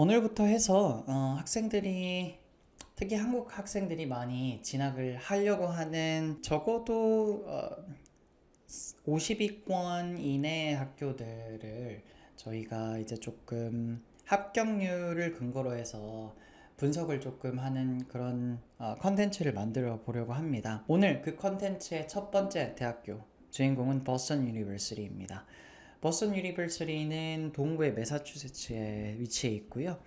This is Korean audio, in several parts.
오늘부터 해서 어, 학생들이 특히 한국 학생들이 많이 진학을 하려고 하는 적어도 어, 50위권 이내 학교들을 저희가 이제 조금 합격률을 근거로 해서 분석을 조금 하는 그런 어, 컨텐츠를 만들어 보려고 합니다. 오늘 그 컨텐츠의 첫 번째 대학교 주인공은 버스턴 유니버시티입니다. 버스턴 유니버시티는 동부의 매사추세츠에 위치해 있고요.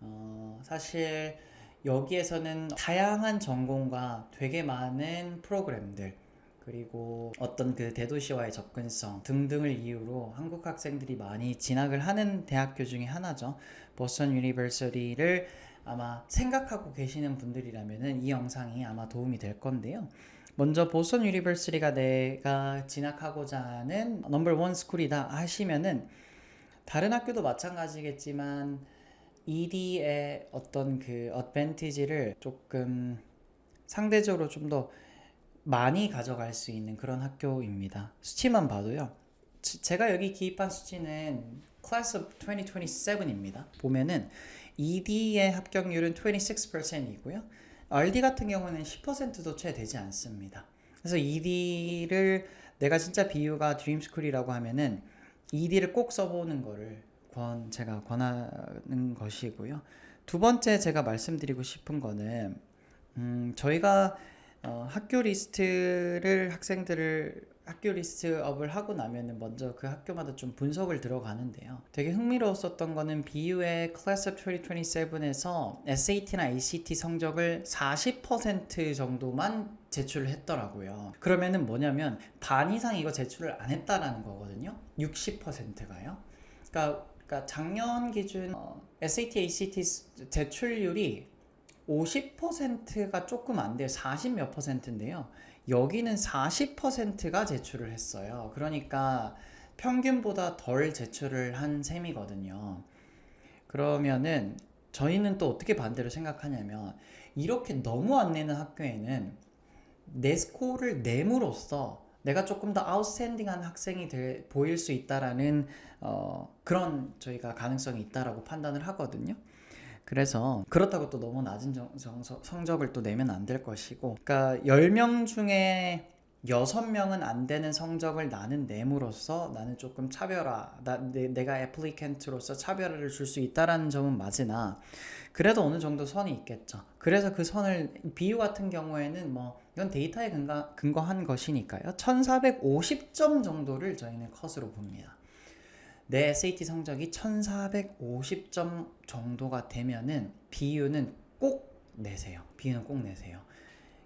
어, 사실 여기에서는 다양한 전공과 되게 많은 프로그램들 그리고 어떤 그 대도시와의 접근성 등등을 이유로 한국 학생들이 많이 진학을 하는 대학교 중에 하나죠. 버스턴 유니버시티를 아마 생각하고 계시는 분들이라면은 이 영상이 아마 도움이 될 건데요. 먼저 보스턴 유니버시티가 내가 진학하고자 하는 넘버 원 스쿨이다 하시면은 다른 학교도 마찬가지겠지만 ED의 어떤 그 어드밴티지를 조금 상대적으로 좀 더 많이 가져갈 수 있는 그런 학교입니다. 수치만 봐도요. 지- 제가 여기 기입한 수치는 Class of 2027입니다. 보면은 ED의 합격률은 26%이고요. RD 같은 경우는 10%도 채 되지 않습니다. 그래서 ED를 내가 진짜 비유가 드림스쿨이라고 하면은 ED를 꼭 써보는 거를 권 제가 권하는 것이고요. 두 번째 제가 말씀드리고 싶은 거는 음, 저희가 어, 학교 리스트를 학생들을 학교 리스트업을 하고 나면은 먼저 그 학교마다 좀 분석을 들어가는데요. 되게 흥미로웠었던 거는 BU의 Class of 2027에서 SAT나 ACT 성적을 40% 정도만 제출을 했더라고요. 그러면은 뭐냐면 반 이상 이거 제출을 안 했다라는 거거든요. 60%가요. 그러니까, 그러니까 작년 기준 어, SAT, ACT 제출률이 50%가 조금 안 돼요. 40 몇 퍼센트인데요. 여기는 40%가 제출을 했어요. 그러니까 평균보다 덜 제출을 한 셈이거든요. 그러면은 저희는 또 어떻게 반대로 생각하냐면 이렇게 너무 안 내는 학교에는 내 스코어를 내므로써 내가 조금 더 아웃스탠딩한 학생이 될, 보일 수 있다라는 어, 그런 저희가 가능성이 있다라고 판단을 하거든요. 그래서 그렇다고 또 너무 낮은 정, 정- 성적을 또 내면 안 될 것이고 그러니까 10명 중에 6명은 안 되는 성적을 나는 내므로써 나는 조금 차별화 나, 내, 내가 애플리켄트로서 차별화를 줄 수 있다라는 점은 맞으나 그래도 어느 정도 선이 있겠죠. 그래서 그 선을 비유 같은 경우에는 뭐 이건 데이터에 근거, 근거한 것이니까요. 1450점 정도를 저희는 컷으로 봅니다 내 SAT 성적이 1450점 정도가 되면은 비유는 꼭 내세요. 비유는 꼭 내세요.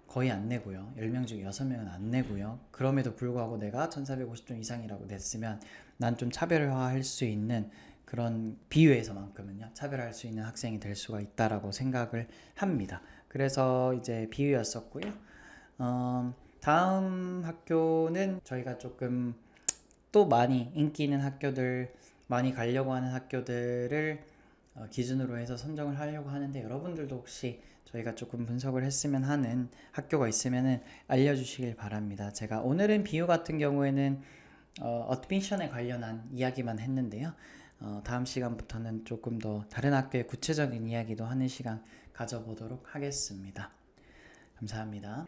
거의 안 내고요. 10명 중에 6명은 안 내고요. 그럼에도 불구하고 내가 1450점 이상이라고 냈으면 난 좀 차별화할 수 있는 그런 비유에서만큼은요. 차별할 수 있는 학생이 될 수가 있다라고 생각을 합니다. 그래서 이제 비유였었고요. 어, 다음 학교는 저희가 조금 또 많이 인기 있는 학교들 많이 가려고 하는 학교들을 어, 기준으로 해서 선정을 하려고 하는데 여러분들도 혹시 저희가 조금 분석을 했으면 하는 학교가 있으면은 알려주시길 바랍니다. 제가 오늘은 비유 같은 경우에는 어, 어드미션에 관련한 이야기만 했는데요. 어, 다음 시간부터는 조금 더 다른 학교의 구체적인 이야기도 하는 시간 가져보도록 하겠습니다. 감사합니다.